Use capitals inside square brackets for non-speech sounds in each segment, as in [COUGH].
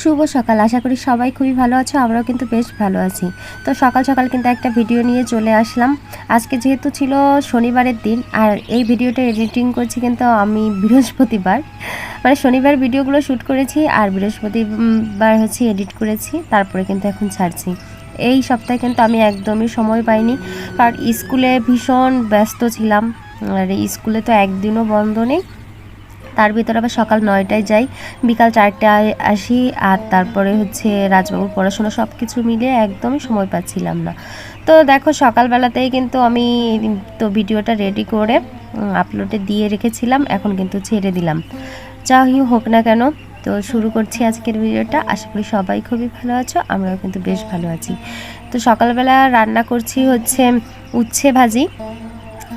শুভ সকাল। আশা করি সবাই খুবই ভালো আছো, আমরাও কিন্তু বেশ ভালো আছি। তো সকাল সকাল কিন্তু একটা ভিডিও নিয়ে চলে আসলাম। আজকে যেহেতু ছিল শনিবারের দিন, আর এই ভিডিওটা এডিটিং করছি কিন্তু আমি বৃহস্পতিবার। মানে শনিবার ভিডিওগুলো শ্যুট করেছি, আর বৃহস্পতিবার হচ্ছে এডিট করেছি, তারপরে কিন্তু এখন ছাড়ছি। এই সপ্তাহে কিন্তু আমি একদমই সময় পাইনি, কারণ স্কুলে ভীষণ ব্যস্ত ছিলাম। আর স্কুলে তো একদিনও বন্ধ নেই। তার ভিতরে আবার সকাল নয়টায় যাই, বিকাল চারটায় আসি, আর তারপরে হচ্ছে রাজবাবুর পড়াশোনা সব কিছু মিলিয়ে একদমই সময় পাচ্ছিলাম না। তো দেখো সকালবেলাতেই কিন্তু আমি তো ভিডিওটা রেডি করে আপলোডে দিয়ে রেখেছিলাম, এখন কিন্তু ছেড়ে দিলাম। যাই হোক না কেন, তো শুরু করছি আজকের ভিডিওটা। আশা করি সবাই খুবই ভালো আছো, আমরাও কিন্তু বেশ ভালো আছি। তো সকালবেলা রান্না করছি হচ্ছে উচ্ছে ভাজি।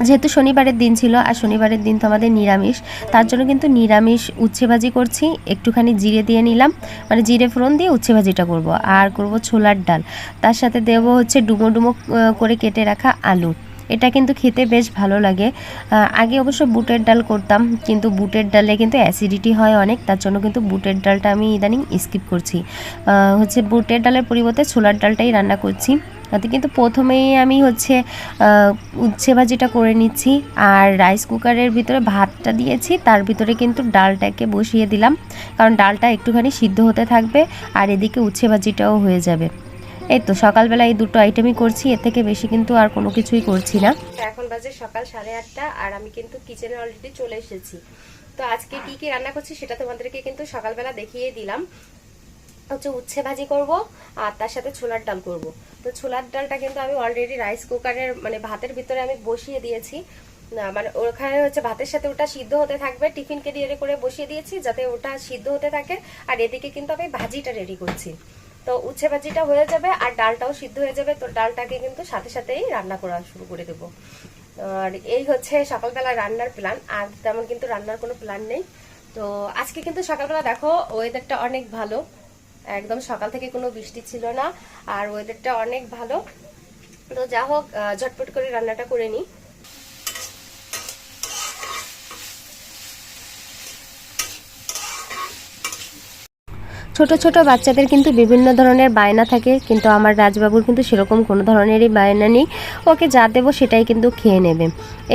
যেহেতু শনিবারের দিন ছিল আর শনিবারের দিন তো আমাদের নিরামিষ, তার জন্য কিন্তু নিরামিষ উচ্ছে ভাজি করছি। একটুখানি জিরে দিয়ে নিলাম মানে জিরে ফোড়ন দিয়ে উচ্ছে ভাজিটা করব। আর করব ছোলার ডাল। তার সাথে দেব হচ্ছে ডুমো ডুমো করে কেটে রাখা আলু। এটা কিন্তু খেতে বেশ ভালো লাগে। আগে অবশ্য বুটের ডাল করতাম, কিন্তু বুটের ডালে কিন্তু অ্যাসিডিটি হয় অনেক, তার জন্য কিন্তু বুটের ডালটা আমি ইদানিং স্কিপ করছি। হচ্ছে বুটের ডালের পরিবর্তে ছোলার ডালটাই রান্না করছি। তাতে কিন্তু প্রথমেই আমি হচ্ছে উচ্ছে ভাজিটা করে নিচ্ছি, আর রাইস কুকারের ভিতরে ভাতটা দিয়েছি, তার ভিতরে কিন্তু ডালটাকে বসিয়ে দিলাম। কারণ ডালটা একটুখানি সিদ্ধ হতে থাকবে, আর এদিকে উচ্ছে ভাজিটাও হয়ে যাবে। এই তো সকালবেলা এই দুটো আইটেমই করছি, এর থেকে বেশি কিন্তু আর কোনো কিছুই করছি না। এখন বাজে সকাল সাড়ে আটটা, আর আমি কিন্তু কিচেনে অলরেডি চলে এসেছি। তো আজকে কি কি রান্না করছি সেটা তোমাদেরকে কিন্তু সকালবেলা দেখিয়ে দিলাম। হচ্ছে উচ্ছে ভাজি করব, আর তার সাথে ছোলার ডাল করব। তো ছোলার ডালটা কিন্তু আমি অলরেডি রাইস কুকারের মানে ভাতের ভিতরে আমি বসিয়ে দিয়েছি। মানে ওখানে হচ্ছে ভাতের সাথে ওটা সিদ্ধ হতে থাকবে টিফিন ক্যারিয়ারে করে বসিয়ে দিয়েছি যাতে ওটা সিদ্ধ হতে থাকে। আর এদিকে কিন্তু আমি ভাজিটা রেডি করছি। তো উচ্ছে ভাজিটা হয়ে যাবে আর ডালটাও সিদ্ধ হয়ে যাবে, তো ডালটাকে কিন্তু সাথে সাথেই রান্না করা শুরু করে দেবো। আর এই হচ্ছে সকালবেলা রান্নার প্ল্যান আর তেমন কিন্তু রান্নার কোনো প্ল্যান নেই। তো আজকে কিন্তু সকালবেলা দেখো ওয়েদারটা অনেক ভালো। একদম সকাল থেকে কোনো বৃষ্টি ছিল না, আর ওয়েদারটা অনেক ভালো। তো যা হোক ঝটপট করে রান্নাটা করে নিই। ছোট ছোট বাচ্চাদের কিন্তু বিভিন্ন ধরনের বায়না থাকে, কিন্তু আমার রাজবাবুর কিন্তু সেরকম কোনো ধরনেরই বায়না নেই। ওকে যা দেবো সেটাই কিন্তু খেয়ে নেবে।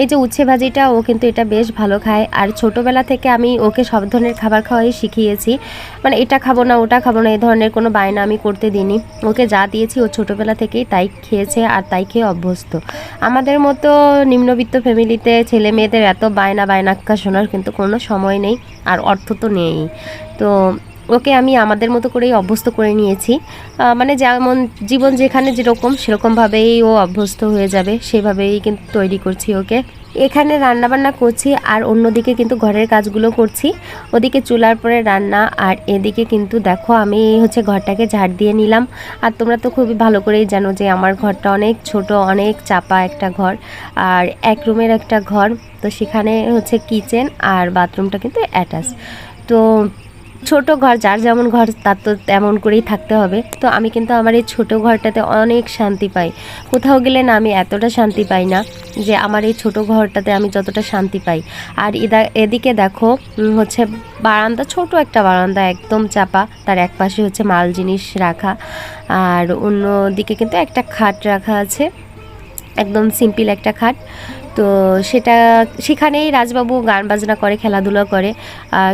এই যে উচ্ছে ভাজিটা, ও কিন্তু এটা বেশ ভালো খায়। আর ছোটোবেলা থেকে আমি ওকে সব ধরনের খাবার খাওয়াই শিখিয়েছি। মানে এটা খাব না, ওটা খাব না, এই ধরনের কোনো বায়না আমি করতে দিইনি। ওকে যা দিয়েছি ও ছোটোবেলা থেকেই তাই খেয়েছে আর তাই খেয়ে অভ্যস্ত। আমাদের মতো নিম্নবিত্ত ফ্যামিলিতে ছেলে মেয়েদের এত বায়না বায়নাক্কা শোনার কিন্তু কোনো সময় নেই, আর অর্থ তো নেই তো ওকে আমি আমাদের মতো করেই অভ্যস্ত করে নিয়েছি। মানে যেমন জীবন যেখানে যেরকম, সেরকমভাবেই ও অভ্যস্ত হয়ে যাবে, সেভাবেই কিন্তু তৈরি করছি ওকে। এখানে রান্না বান্না করছি আর অন্যদিকে কিন্তু ঘরের কাজগুলো করছি। ওদিকে চুলার পরে রান্না আর এদিকে কিন্তু দেখো আমি হচ্ছে ঘরটাকে ঝাড় দিয়ে নিলাম। আর তোমরা তো খুবই ভালো করেই জানো যে আমার ঘরটা অনেক ছোট, অনেক চাপা একটা ঘর। আর এক রুমের একটা ঘর, তো সেখানে হচ্ছে কিচেন আর বাথরুমটা কিন্তু অ্যাটাচ। তো ছোট ঘর, যার যেমন ঘর, তার তো তেমন করেই থাকতে হবে। তো আমি কিন্তু আমার এই ছোট ঘরটাতে অনেক শান্তি পাই। কোথাও গেলে না আমি এতটা শান্তি পাই না যে আমার এই ছোট ঘরটাতে আমি যতটা শান্তি পাই। আর এদা এদিকে দেখো হচ্ছে বারান্দা, ছোট একটা বারান্দা একদম চাপা। তার এক পাশে হচ্ছে মাল জিনিস রাখা। আর অন্য দিকে কিন্তু একটা খাট রাখা আছে। একদম সিম্পল একটা খাট। তো সেটা সেখানেই রাজবাবু গান বাজনা করে খেলাধুলা করে।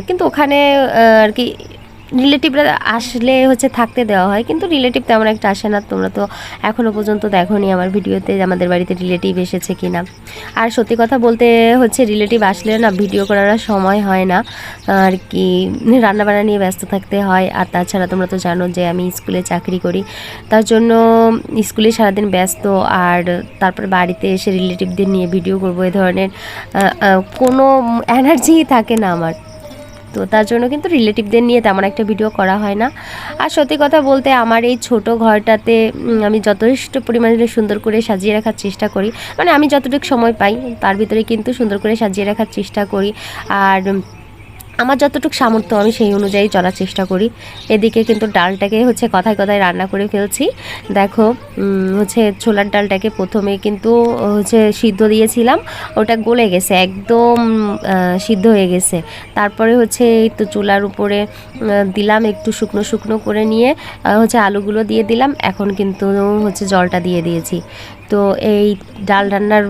কিন্তু ওখানে আর কি রিলেটিভরা আসলে হচ্ছে থাকতে দেওয়া হয়, কিন্তু রিলেটিভ তেমন একটা আসে না। তোমরা তো এখনও পর্যন্ত দেখোনি আমার ভিডিওতে আমাদের বাড়িতে রিলেটিভ এসেছে কি না আর সত্যি কথা বলতে হচ্ছে রিলেটিভ আসলে না ভিডিও করার সময় হয় না। আর কি, রান্নাবান্না নিয়ে ব্যস্ত থাকতে হয়। আর তাছাড়া তোমরা তো জানো যে আমি স্কুলে চাকরি করি। তার জন্য স্কুলে সারাদিন ব্যস্ত। আর তারপর বাড়িতে এসে রিলেটিভদের নিয়ে ভিডিও করব এই ধরনের কোনো এনার্জি থাকে না আমার। তো তার জন্য কিন্তু রিলেটিভদের নিয়ে তেমন একটা ভিডিও করা হয় না। আর সত্যি কথা বলতে আমার এই ছোট ঘরটাতে আমি যথেষ্ট পরিমাণে সুন্দর করে সাজিয়ে রাখার চেষ্টা করি মানে আমি যতটুকু সময় পাই, তার ভিতরে কিন্তু সুন্দর করে সাজিয়ে রাখার চেষ্টা করি। আর আমার যতটুকু সামর্থ্য, আমি সেই অনুযায়ী চলার চেষ্টা করি। এদিকে কিন্তু ডালটাকে হচ্ছে কথায় কথায় রান্না করে ফেলছি। দেখো হচ্ছে ছোলার ডালটাকে প্রথমে কিন্তু হচ্ছে সিদ্ধ দিয়েছিলাম। ওটা গলে গেছে, একদম সিদ্ধ হয়ে গেছে। তারপরে হচ্ছে এই তো চুলার উপরে দিলাম একটু শুকনো শুকনো করে নিয়ে হচ্ছে আলুগুলো দিয়ে দিলাম। এখন কিন্তু হচ্ছে জলটা দিয়ে দিয়েছি। তো এই ডাল রান্নার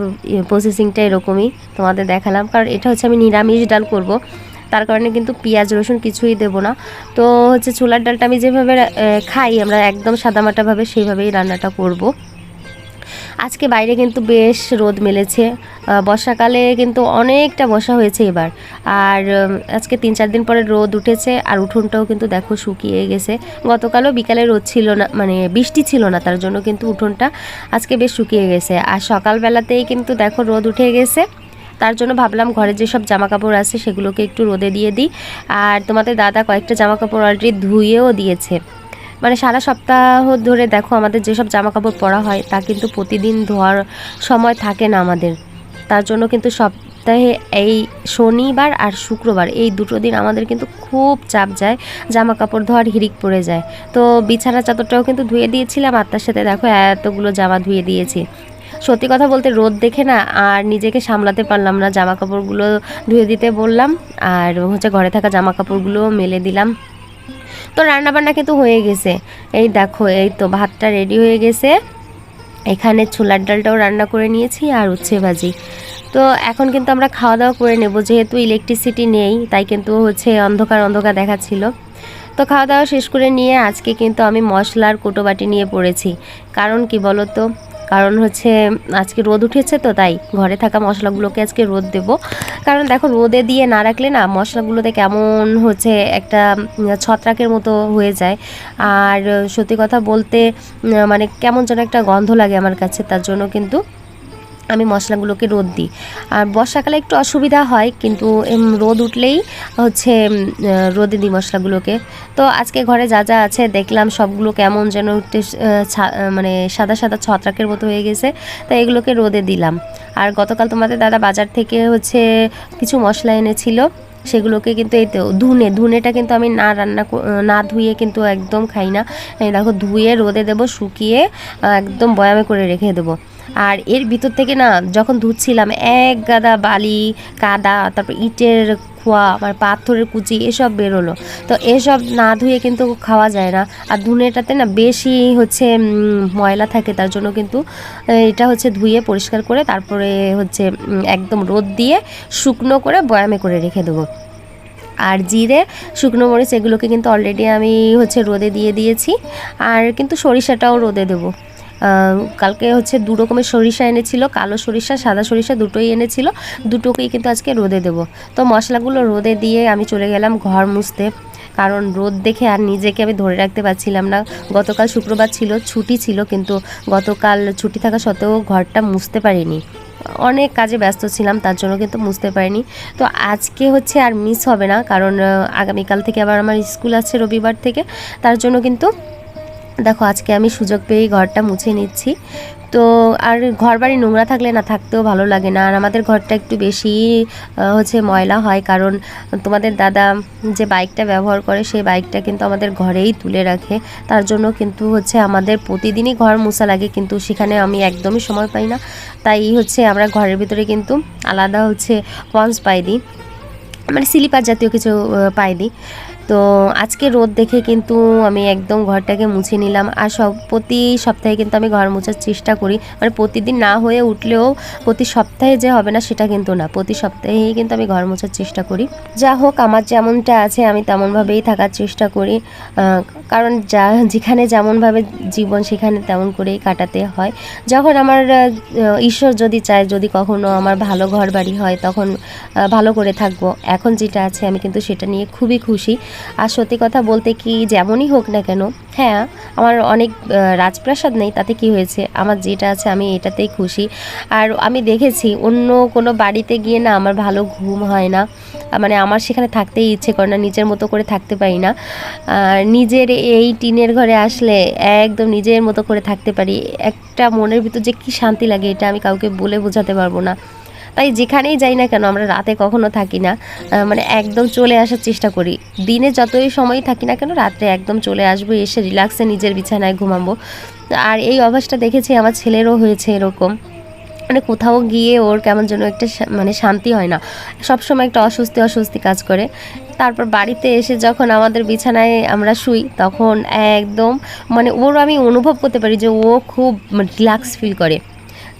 প্রসেসিংটা এরকমই তোমাদের দেখালাম। কারণ এটা হচ্ছে আমি নিরামিষ ডাল করব। তার কারণে কিন্তু পেঁয়াজ, রসুন কিছুই দেবো না। তো হচ্ছে ছোলার ডালটা আমি যেভাবে খাই, আমরা একদম সাদামাটাভাবে সেইভাবেই রান্নাটা করব। আজকে বাইরে কিন্তু বেশ রোদ মেলেছে। বর্ষাকালে কিন্তু অনেকটা বসা হয়েছে এবার। আর আজকে তিন চার দিন পরে রোদ উঠেছে, আর উঠোনটাও কিন্তু দেখো শুকিয়ে গেছে। গতকালও বিকালে রোদ ছিল না মানে বৃষ্টি ছিল না, তার জন্য কিন্তু উঠোনটা আজকে বেশ শুকিয়ে গেছে। আর সকালবেলাতেই কিন্তু দেখো রোদ উঠে গেছে। তার জন্য ভাবলাম ঘরে যেসব জামা কাপড় আছে সেগুলোকে একটু রোদে দিয়ে দিই। আর তোমাদের দাদা কয়েকটা জামা কাপড় অলরেডি ধুয়েও দিয়েছে। মানে সারা সপ্তাহ ধরে দেখো আমাদের যেসব জামা কাপড় পরা হয়, তা কিন্তু প্রতিদিন ধোয়ার সময় থাকে না আমাদের। তার জন্য কিন্তু সপ্তাহে এই শনিবার আর শুক্রবার, এই দুটো দিন আমাদের কিন্তু খুব চাপ যায় জামা কাপড় ধোয়ার হিরিক পড়ে যায়। তো বিছানা চাদরটাও কিন্তু ধুয়ে দিয়েছিলাম, আর তার সাথে দেখো এতগুলো জামা ধুয়ে দিয়েছি। সত্যি কথা বলতে রোদ দেখে না আর নিজেকে সামলাতে পারলাম না জামা কাপড়গুলো ধুয়ে দিতে বললাম আর হচ্ছে ঘরে থাকা জামা কাপড়গুলো মেলে দিলাম। তো রান্নাবান্না কিন্তু হয়ে গেছে। এই দেখো, এই তো ভাতটা রেডি হয়ে গেছে। এখানে ছোলার ডালটাও রান্না করে নিয়েছি আর উচ্ছে ভাজি। তো এখন কিন্তু আমরা খাওয়া দাওয়া করে নেব, যেহেতু ইলেকট্রিসিটি নেই, তাই কিন্তু হচ্ছে অন্ধকার অন্ধকার দেখাচ্ছিল। তো খাওয়া দাওয়া শেষ করে নিয়ে আজকে কিন্তু আমি মশলার কোটোবাটি নিয়ে পড়েছি। কারণ কি বলো তো কারণ হচ্ছে আজকে রোদ উঠেছে তো, তাই ঘরে থাকা মশলাগুলোকে আজকে রোদ দেব। কারণ দেখো, রোদে দিয়ে না রাখলে না মশলাগুলোতে কেমন হচ্ছে একটা ছত্রাকের মতো হয়ে যায়। আর সত্যি কথা বলতে মানে কেমন যেন একটা গন্ধ লাগে আমার কাছে, তার জন্য কিন্তু আমি মশলাগুলোকে রোদ দিই। আর বর্ষাকালে একটু অসুবিধা হয়, কিন্তু রোদ উঠলেই হচ্ছে রোদে দিই মশলাগুলোকে। তো আজকে ঘরে যা যা আছে দেখলাম সবগুলো কেমন যেন একটু মানে সাদা সাদা ছত্রাকের মতো হয়ে গেছে, তাই এগুলোকে রোদে দিলাম। আর গতকাল তোমাদের দাদা বাজার থেকে হচ্ছে কিছু মশলা এনেছিল, সেগুলোকে কিন্তু এই তো ধুনে, ধুনেটা কিন্তু আমি না রান্না না ধুয়ে কিন্তু একদম খাই না। দেখো ধুয়ে রোদে দেবো, শুকিয়ে একদম বয়ামে করে রেখে দেবো। আর এর ভিতর থেকে না যখন ধুচ্ছিলাম, এক গাদা বালি, কাদা, তারপর ইটের খোয়া আমার পাথরের কুচি, এসব বেরোলো। তো এসব না ধুয়ে কিন্তু খাওয়া যায় না। আর ধুনেটাতে না বেশি হচ্ছে ময়লা থাকে, তার জন্য কিন্তু এটা হচ্ছে ধুয়ে পরিষ্কার করে তারপরে হচ্ছে একদম রোদ দিয়ে শুকনো করে বয়ামে করে রেখে দেবো। আর জিরে, শুকনো মরিচ, এগুলোকে কিন্তু অলরেডি আমি হচ্ছে রোদে দিয়ে দিয়েছি। আর কিন্তু সরিষাটাও রোদে দেবো। কালকে হচ্ছে দু রকমের সরিষা এনেছিল, কালো সরিষা, সাদা সরিষা দুটোই এনেছিল। দুটোকেই কিন্তু আজকে রোদে দেবো। তো মশলাগুলো রোদে দিয়ে আমি চলে গেলাম ঘর মুছতে। কারণ রোদ দেখে আর নিজেকে আমি ধরে রাখতে পারছিলাম না। গতকাল শুক্রবার ছিল, ছুটি ছিল, কিন্তু গতকাল ছুটি থাকা সত্ত্বেও ঘরটা মুছতে পারিনি। অনেক কাজে ব্যস্ত ছিলাম, তার জন্য কিন্তু মুছতে পারিনি। তো আজকে হচ্ছে আর মিস হবে না, কারণ আগামীকাল থেকে আবার আমার স্কুল আছে রবিবার থেকে। তার জন্য কিন্তু দেখো, আজকে আমি সুযোগ পেয়েই ঘরটা মুছে নিচ্ছি। তো আর ঘর বাড়ি নোংরা থাকলে না, থাকতেও ভালো লাগে না। আর আমাদের ঘরটা একটু বেশি হচ্ছে ময়লা হয়, কারণ তোমাদের দাদা যে বাইকটা ব্যবহার করে, সেই বাইকটা কিন্তু আমাদের ঘরেই তুলে রাখে। তার জন্য কিন্তু হচ্ছে আমাদের প্রতিদিনই ঘর মোছা লাগে, কিন্তু সেখানে আমি একদমই সময় পাই না। তাই হচ্ছে আমরা ঘরের ভিতরে কিন্তু আলাদা হচ্ছে পন্স পাই দিই। মানে স্লিপার জাতীয় কিছু পাই দিই। তো আজকে রোদ দেখে কিন্তু আমি একদম ঘরটাকে মুছে নিলাম। আর সব, প্রতি সপ্তাহে কিন্তু আমি ঘর মোছার চেষ্টা করি। মানে প্রতিদিন না হয়ে উঠলেও প্রতি সপ্তাহে যে হবে না সেটা কিন্তু না। প্রতি সপ্তাহেই কিন্তু আমি ঘর মোছার চেষ্টা করি। যা হোক, আমার যেমনটা আছে, আমি তেমনভাবেই থাকার চেষ্টা করি। কারণ যা, যেখানে যেমনভাবে জীবন, সেখানে তেমন করেই কাটাতে হয়। যখন আমার ঈশ্বর যদি চায়, যদি কখনো আমার ভালো ঘর বাড়ি হয়, তখন ভালো করে থাকব। এখন যেটা আছে, আমি কিন্তু সেটা নিয়ে খুবই খুশি। আর সত্যি কথা বলতে কি যেমনই হোক না কেন হ্যাঁ আমার অনেক রাজপ্রাসাদ নেই, তাতে কি হয়েছে? আমার যেটা আছে আমি এটাতেই খুশি। আর আমি দেখেছি অন্য কোনো বাড়িতে গিয়ে না আমার ভালো ঘুম হয় না। মানে আমার সেখানে থাকতেই ইচ্ছে করে না, নিজের মতো করে থাকতে পারি না। আর নিজের এই টিনের ঘরে আসলে একদম নিজের মতো করে থাকতে পারি। একটা মনের ভিতর যে কি শান্তি লাগে, এটা আমি কাউকে বলে বোঝাতে পারব না। তাই যেখানেই যাই না কেন, আমরা রাতে কখনো থাকি না। মানে একদম চলে আসার চেষ্টা করি। দিনে যতই সময় থাকি না কেন, রাত্রে একদম চলে আসব, এসে রিল্যাক্সে নিজের বিছানায় ঘুমাবো। আর এই অভ্যাসটা দেখেছি, আমার ছেলেরও হয়েছে এরকম। মানে কোথাও গিয়ে ওর কেমন যেন একটা মানে শান্তি হয় না। সবসময় একটা অস্বস্তি অস্বস্তি কাজ করে। তারপর বাড়িতে এসে যখন আমাদের বিছানায় আমরা শুই, তখন একদম মানে ওর আমি অনুভব করতে পারি যে ও খুব রিল্যাক্স ফিল করে।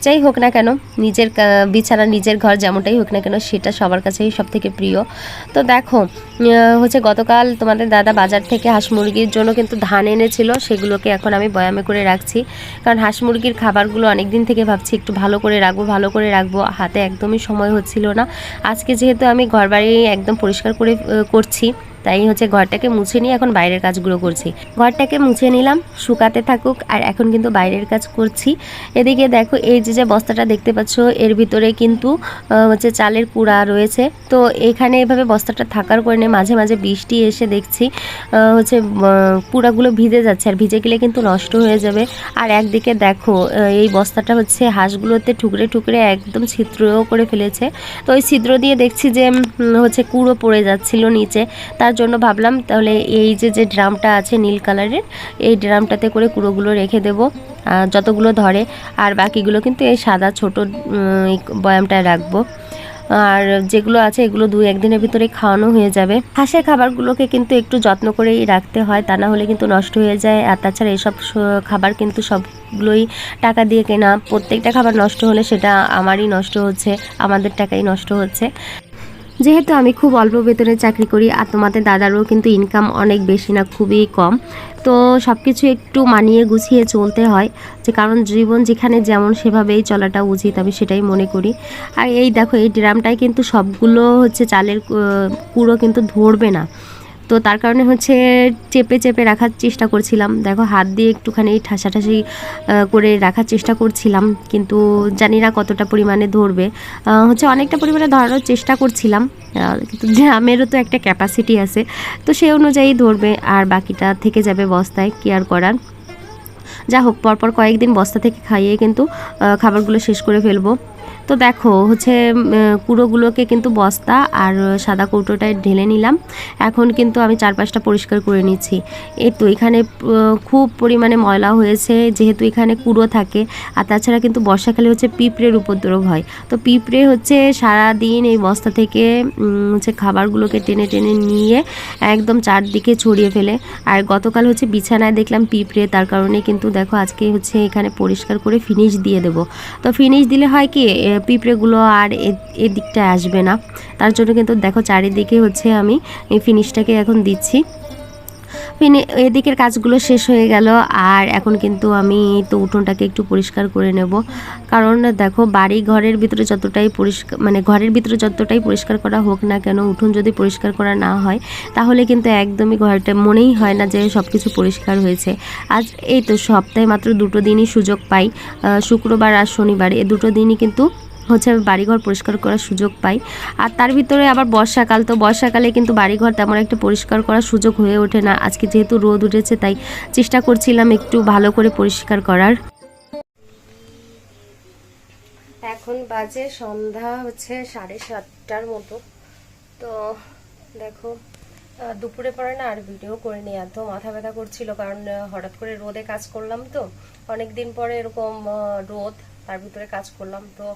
যাই হোক না কেন, নিজের বিছানা নিজের ঘর যেমনটাই হোক না কেন, সেটা সবার কাছেই সব থেকে প্রিয়। তো দেখো হচ্ছে গতকাল তোমাদের দাদা বাজার থেকে হাঁস মুরগির জন্য কিন্তু ধান এনেছিল, সেগুলোকে এখন আমি বয়ামে করে রাখছি। কারণ হাঁস মুরগির খাবারগুলো অনেক দিন থেকে ভাবছি, একটু ভালো করে রাখব, ভালো করে রাখব, হাতে একদমই সময় হচ্ছিল না। আজকে যেহেতু আমি ঘর বাড়ি একদম পরিষ্কার করে করছি তাই হচ্ছে ঘরটাকে মুছে নিয়ে এখন বাইরের কাজগুলো করছি। ঘরটাকে মুছে নিলাম, শুকাতে থাকুক, আর এখন কিন্তু বাইরের কাজ করছি। এদিকে দেখো, এই যে যে বস্তাটা দেখতে পাচ্ছ, এর ভিতরে কিন্তু হচ্ছে চালের কুড়া রয়েছে। তো এখানে এভাবে বস্তাটা থাকার কারণে মাঝে মাঝে বৃষ্টি এসে দেখছি হচ্ছে কুড়াগুলো ভিজে যাচ্ছে, আর ভিজে গেলে কিন্তু নষ্ট হয়ে যাবে। আর একদিকে দেখো এই বস্তাটা হচ্ছে হাঁসগুলোতে ঠুকরে ঠুকরে একদম ছিদ্রও করে ফেলেছে। তো ওই ছিদ্র দিয়ে দেখছি যে হচ্ছে কুড়ো পড়ে যাচ্ছিল নিচে। তার জন্য ভাবলাম, তাহলে এই যে যে ড্রামটা আছে নীল কালারের, এই ড্রামটাতে করে কুড়োগুলো রেখে দেবো যতগুলো ধরে। আর বাকিগুলো কিন্তু এই সাদা ছোট বয়ামটায় রাখব। আর যেগুলো আছে, এগুলো দুই একদিনের ভিতরে খাওয়ানো হয়ে যাবে। হাঁসের খাবারগুলোকে কিন্তু একটু যত্ন করেই রাখতে হয়, তা না হলে কিন্তু নষ্ট হয়ে যায়। আর তাছাড়া এসব খাবার কিন্তু সবগুলোই টাকা দিয়ে কেনা। প্রত্যেকটা খাবার নষ্ট হলে সেটা আমারই নষ্ট হচ্ছে, আমাদের টাকাই নষ্ট হচ্ছে। যেহেতু আমি খুব অল্প বেতনে চাকরি করি আর তোমাদের দাদারও কিন্তু ইনকাম অনেক বেশি না, খুবই কম। তো সব কিছু একটু মানিয়ে গুছিয়ে চলতে হয়, যে কারণ জীবন যেখানে যেমন সেভাবেই চলাটা উচিত আমি সেটাই মনে করি। আর এই দেখো, এই ড্রামটাই কিন্তু সবগুলো হচ্ছে চালের কুড়ো কিন্তু ধরবে না। তো তার কারণে হচ্ছে চেপে চেপে রাখার চেষ্টা করছিলাম। দেখো, হাত দিয়ে একটুখানি ঠাসাঠাসি করে রাখার চেষ্টা করছিলাম, কিন্তু জানি না কতটা পরিমাণে ধরবে। হচ্ছে অনেকটা পরিমাণে ধরানোর চেষ্টা করছিলাম কিন্তু ড্রামেরও তো একটা ক্যাপাসিটি আছে, তো সেই অনুযায়ী ধরবে, আর বাকিটা থেকে যাবে বস্তায় কেয়ার করার। যা হোক, পরপর কয়েকদিন বস্তা থেকে খাইয়ে কিন্তু খাবারগুলো শেষ করে ফেলব। তো দেখো, হচ্ছে কুড়োগুলোকে কিন্তু বস্তা আর সাদা কৌটোটায় ঢেলে নিলাম। এখন কিন্তু আমি চারপাশটা পরিষ্কার করে নিচ্ছি। এই তো এখানে খুব পরিমাণে ময়লা হয়েছে, যেহেতু এখানে কুড়ো থাকে। আর তাছাড়া কিন্তু বর্ষাকালে হচ্ছে পিঁপড়ের উপদ্রব হয়। তো পিঁপড়ে হচ্ছে সারা দিন এই বস্তা থেকে হচ্ছে খাবারগুলোকে টেনে টেনে নিয়ে একদম চারদিকে ছড়িয়ে ফেলে। আর গতকাল হচ্ছে বিছানায় দেখলাম পিঁপড়ে, তার কারণে কিন্তু দেখো আজকে হচ্ছে এখানে পরিষ্কার করে ফিনিশ দিয়ে দেব। তো ফিনিশ দিলে হয় কি পিঁপড়েগুলো আর এ- এদিকটায় আসবে না। তার জন্য কিন্তু দেখো চারিদিকে হচ্ছে আমি এই ফিনিশটাকে এখন দিচ্ছি। ফিনি, এদিকের কাজগুলো শেষ হয়ে গেল আর এখন কিন্তু আমি তো উঠোনটাকে একটু পরিষ্কার করে নেব। কারণ দেখো বাড়ি ঘরের ভিতরে যতটাই পরিষ্কার মানে ঘরের ভিতরে যতটাই পরিষ্কার করা হোক না কেন, উঠোন যদি পরিষ্কার করা না হয়, তাহলে কিন্তু একদমই ঘরটা মনেই হয় না যে সব কিছু পরিষ্কার হয়েছে। আজ এই তো সপ্তাহে মাত্র দুটো দিনই সুযোগ পাই শুক্রবার আর শনিবার, এ দুটো দিনই কিন্তু হচ্ছে আমি বাড়িঘর পরিষ্কার করার সুযোগ পাই। আর তার ভিতরে আবার বর্ষাকাল, তো বর্ষাকালে কিন্তু বাড়িঘর তেমন একটা পরিষ্কার করার সুযোগ হয়ে ওঠে না। আজকে যেহেতু রোদ উঠেছে, তাই চেষ্টা করছিলাম একটু ভালো করে পরিষ্কার করার। এখন বাজে সন্ধ্যা হচ্ছে সাড়ে সাতটার মতো। তো দেখো দুপুরে পরে না আর ভিডিও করে নিই এত মাথা ব্যথা করছিল, কারণ হঠাৎ করে রোদে কাজ করলাম তো। অনেক দিন পরে এরকম রোদ তার ভিতরে কাজ করলাম। তো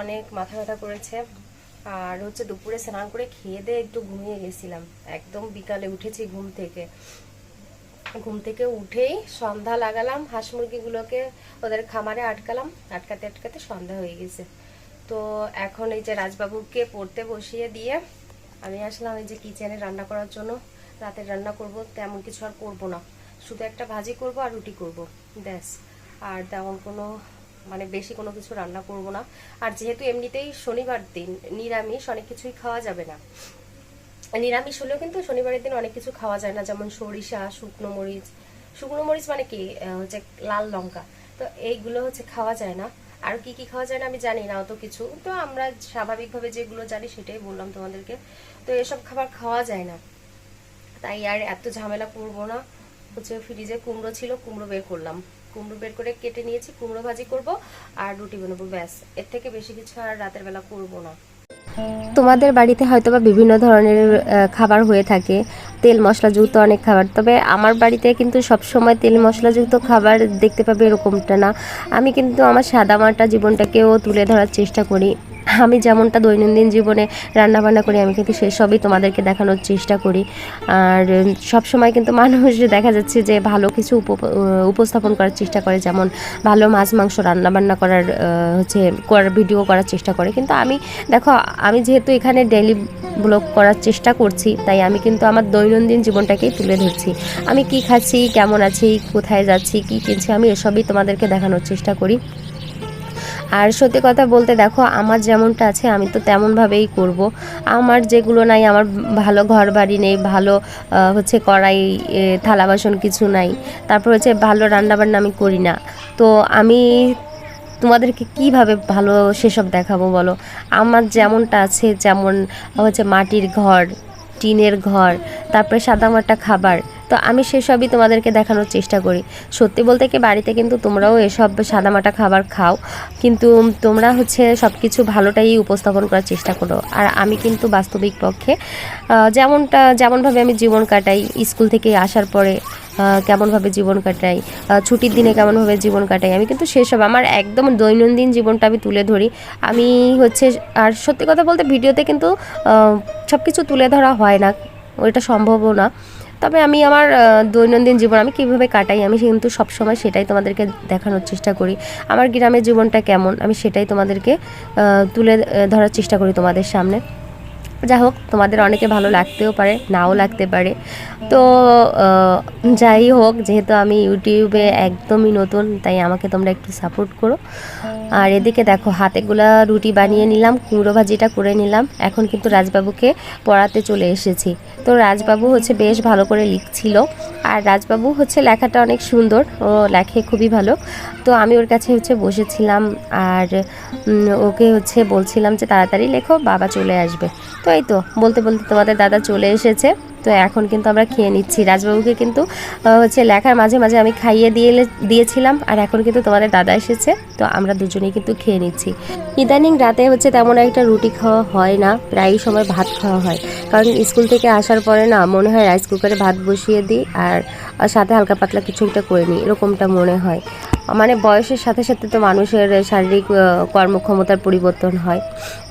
অনেক মাথা ব্যথা করেছে। আর হচ্ছে দুপুরে স্নান করে খেয়ে দিয়ে একটু ঘুমিয়ে গেছিলাম। একদম বিকালে উঠেছি ঘুম থেকে। ঘুম থেকে উঠেই সন্ধ্যা লাগালাম, হাঁস মুরগিগুলোকে ওদের খামারে আটকালাম। আটকাতে আটকাতে সন্ধ্যা হয়ে গেছে। তো এখন এই যে রাজবাবুকে পড়তে বসিয়ে দিয়ে আমি আসলাম এই যে কিচেনে রান্না করার জন্য। রাতে রান্না করব, তেমন কিছু আর করব না। শুধু একটা ভাজি করব আর রুটি করব। ব্যাস। আর তেমন কোনো মানে বেশি কোনো কিছু রান্না করব না। আর যেহেতু এমনিতেই শনিবার দিন, নিরামিষ অনেক কিছুই খাওয়া যাবে না। নিরামিষ হলেও কিন্তু শনিবারের দিন অনেক কিছু খাওয়া যায় না, যেমন সরিষা, শুকনো মরিচ। শুকনো মরিচ মানে কি? হচ্ছে লাল লঙ্কা। তো এইগুলো হচ্ছে খাওয়া যায় না। আর কি কি খাওয়া যায় না আমি জানি না অত কিছু। তো আমরা স্বাভাবিকভাবে যেগুলো জানি সেটাই বললাম তোমাদেরকে। তো এসব খাবার খাওয়া যায় না। তাই আর এত ঝামেলা করব না। হচ্ছে ফ্রিজে কুমড়ো ছিল, কুমড়ো বের করলাম। কুমড়ো বের করে কেটে নিয়েছি, কুমড়ো ভাজি করব আর রুটি বানাবো, ব্যাস। এর থেকে বেশি কিছু আর রাতের বেলা করব না। তোমাদের বাড়িতে হয়তো বা বিভিন্ন ধরনের খাবার হয়ে থাকে, তেল মশলাযুক্ত অনেক খাবার। তবে আমার বাড়িতে কিন্তু সব সময় তেল মশলাযুক্ত খাবার দেখতে পাবে এরকমটা না। আমি কিন্তু আমার সাদামাটা জীবনটাকেও তুলে ধরার চেষ্টা করি। আমি যেমনটা দৈনন্দিন জীবনে রান্নাবান্না করি, আমি কিন্তু সেসবই তোমাদেরকে দেখানোর চেষ্টা করি। আর সব সময় কিন্তু মানুষ [LAUGHS] দেখা যাচ্ছে যে ভালো কিছু উপ- উপস্থাপন করার চেষ্টা করে, যেমন ভালো মাছ, মাংস রান্নাবান্না করার হচ্ছে করার, ভিডিও করার চেষ্টা করে। কিন্তু আমি, দেখো, আমি যেহেতু এখানে ডেইলি ব্লগ করার চেষ্টা করছি, তাই আমি কিন্তু আমার দৈনন্দিন জীবনটাকেই তুলে ধরছি। আমি কি খাচ্ছি, কেমন আছি, কোথায় যাচ্ছি, কি কিনছি, আমি এসবই তোমাদেরকে দেখানোর চেষ্টা করি। আর সত্যি কথা বলতে দেখো, আমার যেমনটা আছে, আমি তো তেমনভাবেই করব। আমার যেগুলো নাই, আমার ভালো ঘর বাড়ি নেই, ভালো হচ্ছে কড়াই থালা বাসন কিছু নাই। তারপর হচ্ছে ভালো রান্নাবান্না আমি করি না। তো আমি তোমাদেরকে কীভাবে ভালো সেসব দেখাবো বলো? আমার যেমনটা আছে, যেমন, হচ্ছে মাটির ঘর, টিনের ঘর, তারপরে সাদামাটা খাবার তো আমি সেসবই তোমাদেরকে দেখানোর চেষ্টা করি। সত্যি বলতে কি, বাড়িতে কিন্তু তোমরাও এসব সাদামাটা খাবার খাও। কিন্তু তোমরা হচ্ছে সব কিছু ভালোটাই উপস্থাপন করার চেষ্টা করো। আর আমি কিন্তু বাস্তবিক পক্ষে যেমনটা, যেমনভাবে আমি জীবন কাটাই, স্কুল থেকে আসার পরে কেমনভাবে জীবন কাটাই ছুটির দিনে কেমনভাবে জীবন কাটাই, আমি কিন্তু সেসব, আমার একদম দৈনন্দিন জীবনটা আমি তুলে ধরি। আমি হচ্ছে, আর সত্যি কথা বলতে, ভিডিওতে কিন্তু সব কিছু তুলে ধরা হয় না ওইটা সম্ভবও না। তবে আমি আমার দৈনন্দিন জীবন আমি কীভাবে কাটাই, আমি কিন্তু সবসময় সেটাই তোমাদেরকে দেখানোর চেষ্টা করি। আমার গ্রামের জীবনটা কেমন, আমি সেটাই তোমাদেরকে তুলে ধরার চেষ্টা করি তোমাদের সামনে। যা হোক, তোমাদের অনেকে ভালো লাগতেও পারে, নাও লাগতে পারে। তো যাই হোক, যেহেতু আমি ইউটিউবে একদমই নতুন, তাই আমাকে তোমরা একটু সাপোর্ট করো। আর এদিকে দেখো, হাতেগুলা রুটি বানিয়ে নিলাম, কুমড়ো ভাজিটা করে নিলাম। এখন কিন্তু রাজবাবুকে পড়াতে চলে এসেছি। তো রাজবাবু হচ্ছে বেশ ভালো করে লিখছিল। আর রাজবাবু হচ্ছে লেখাটা অনেক সুন্দর, ও লেখে খুবই ভালো। তো আমি ওর কাছে হচ্ছে বসেছিলাম, আর ওকে হচ্ছে বলছিলাম যে, তাড়াতাড়ি লেখো, বাবা চলে আসবে। তো এই তো, বলতে বলতে তোমাদের দাদা চলে এসেছে। তো এখন কিন্তু আমরা খেয়ে নিচ্ছি। রাজবাবুকে কিন্তু হচ্ছে লেখার মাঝে মাঝে আমি খাইয়ে দিয়ে দিয়েছিলাম, আর এখন কিন্তু তোমাদের দাদা এসেছে। তো আমরা দুজনেই কিন্তু খেয়ে নিচ্ছি। ইদানিং রাতে হচ্ছে তেমন একটা রুটি খাওয়া হয় না, প্রায়ই সময় ভাত খাওয়া হয়। কারণ স্কুল থেকে আসার পরে না, মনে হয় রাইস কুকারে ভাত বসিয়ে দিই, আর সাথে হালকা পাতলা কিছু একটা করে নিই, এরকমটা মনে হয়। মানে বয়সের সাথে সাথে তো মানুষের শারীরিক কর্মক্ষমতার পরিবর্তন হয়।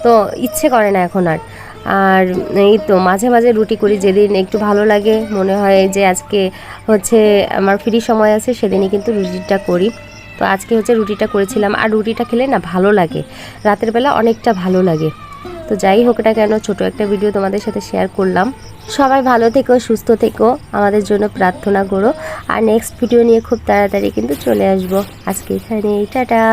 তো ইচ্ছে করে না এখন আর। আর এই তো মাঝে মাঝে রুটি করি, যেদিন একটু ভালো লাগে, মনে হয় যে আজকে হচ্ছে আমার ফ্রি সময় আছে, সেদিনই কিন্তু রুটিটা করি। তো আজকে হচ্ছে রুটিটা করেছিলাম, আর রুটিটা খেলে না ভালো লাগে, রাতের বেলা অনেকটা ভালো লাগে। তো যাই হোক না কেন, ছোট একটা ভিডিও তোমাদের সাথে শেয়ার করলাম। সবাই ভালো থেকো, সুস্থ থেকো, আমাদের জন্য প্রার্থনা করো। আর নেক্সট ভিডিও নিয়ে খুব তাড়াতাড়ি কিন্তু চলে আসব। আজকে এখানে টাটা!